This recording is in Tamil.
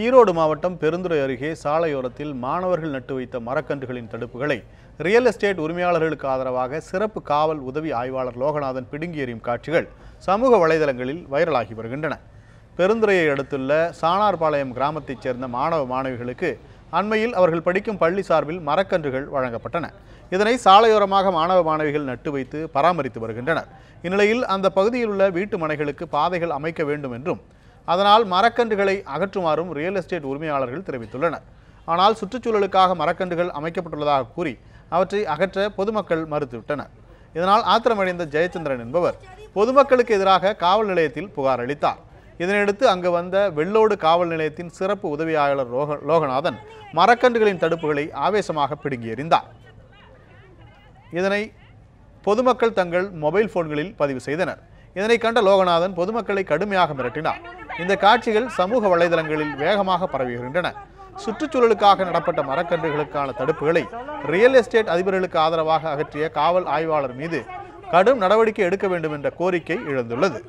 ஈரோடு மாவட்டம் பெருந்துறை அருகே சாலையோரத்தில் மாணவர்கள் நட்டு வைத்த மரக்கன்றுகளின் தடுப்புகளை ரியல் எஸ்டேட் உரிமையாளர்களுக்கு ஆதரவாக சிறப்பு காவல் உதவி ஆய்வாளர் லோகநாதன் பிடுங்கி எறியும் காட்சிகள் சமூக வலைதளங்களில் வைரலாகி வருகின்றன. பெருந்துறையை அடுத்துள்ள சாணார்பாளையம் கிராமத்தைச் சேர்ந்த மாணவ மாணவிகளுக்கு அண்மையில் அவர்கள் படிக்கும் பள்ளி சார்பில் மரக்கன்றுகள் வழங்கப்பட்டன. இதனை சாலையோரமாக மாணவ மாணவிகள் நட்டு வைத்து பராமரித்து வருகின்றனர். இந்நிலையில் அந்த பகுதியில் உள்ள வீட்டு மனைகளுக்கு பாதைகள் அமைக்க வேண்டும் என்றும் அதனால் மரக்கன்றுகளை அகற்றுமாறும் ரியல் எஸ்டேட் உரிமையாளர்கள் தெரிவித்துள்ளனர். ஆனால் சுற்றுச்சூழலுக்காக மரக்கன்றுகள் அமைக்கப்பட்டுள்ளதாக கூறி அவற்றை அகற்ற பொதுமக்கள் மறுத்துவிட்டனர். இதனால் ஆத்திரமடைந்த ஜெயச்சந்திரன் என்பவர் பொதுமக்களுக்கு எதிராக காவல் நிலையத்தில் புகார் அளித்தார். இதனையடுத்து அங்கு வந்த வெள்ளோடு காவல் நிலையத்தின் சிறப்பு உதவியாளர் லோக லோகநாதன் மரக்கன்றுகளின் தடுப்புகளை ஆவேசமாக பிடுங்கி எறிந்தார். இதனை பொதுமக்கள் தங்கள் மொபைல் போன்களில் பதிவு செய்தனர். இதனை கண்ட லோகநாதன் பொதுமக்களை கடுமையாக மிரட்டினார். இந்த காட்சிகள் சமூக வலைதளங்களில் வேகமாக பரவி வருகின்றன சுற்றுச்சூழலுக்காக நடப்பட்ட மரக்கன்றுகளுக்கான தடுப்புகளை ரியல் எஸ்டேட் அதிபர்களுக்கு ஆதரவாக அகற்றிய காவல் ஆய்வாளர் மீது கடும் நடவடிக்கை எடுக்க வேண்டும் என்ற கோரிக்கை எழுந்துள்ளது.